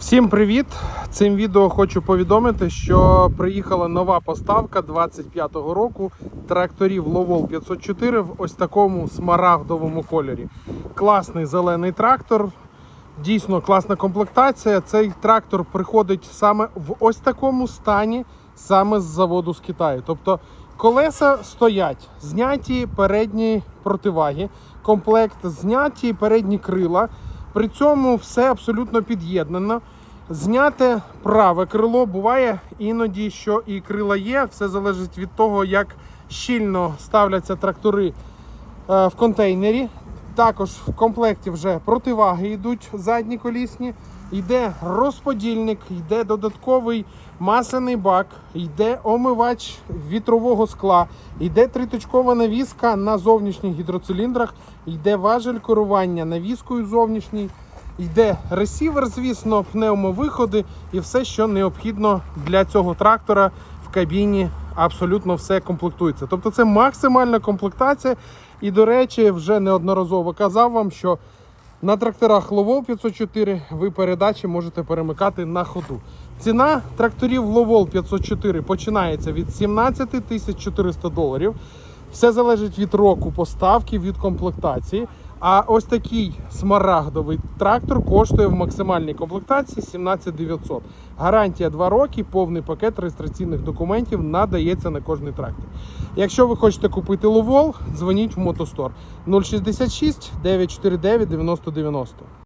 Всім привіт! Цим відео хочу повідомити, що приїхала нова поставка 25-го року тракторів Lowol 504 в ось такому смарагдовому кольорі. Класний зелений трактор, дійсно класна комплектація. Цей трактор приходить саме в ось такому стані, саме з заводу з Китаю. Тобто колеса стоять, зняті передні противаги, комплект зняті передні крила. При цьому все абсолютно під'єднано. Зняти праве крило буває іноді, що і крила є. Все залежить від того, як щільно ставляться трактори е, в контейнері. Також в комплекті вже противаги йдуть задні колісні. Йде розподільник, йде додатковий масляний бак, йде омивач вітрового скла, йде триточкова навіска на зовнішніх гідроциліндрах, йде важель керування навіскою зовнішній, йде ресівер, звісно, пневмовиходи і все, що необхідно для цього трактора в кабіні. Абсолютно все комплектується. Тобто це максимальна комплектація. І, до речі, вже неодноразово казав вам, що на тракторах Ловол 504 ви передачі можете перемикати на ходу. Ціна тракторів Ловол 504 починається від 17 тисяч 400 доларів. Все залежить від року поставки, від комплектації. А ось такий смарагдовий трактор коштує в максимальній комплектації 17 900. Гарантія 2 роки, повний пакет реєстраційних документів надається на кожний трактор. Якщо ви хочете купити Ловол, дзвоніть в Мотостор 066 949 9090.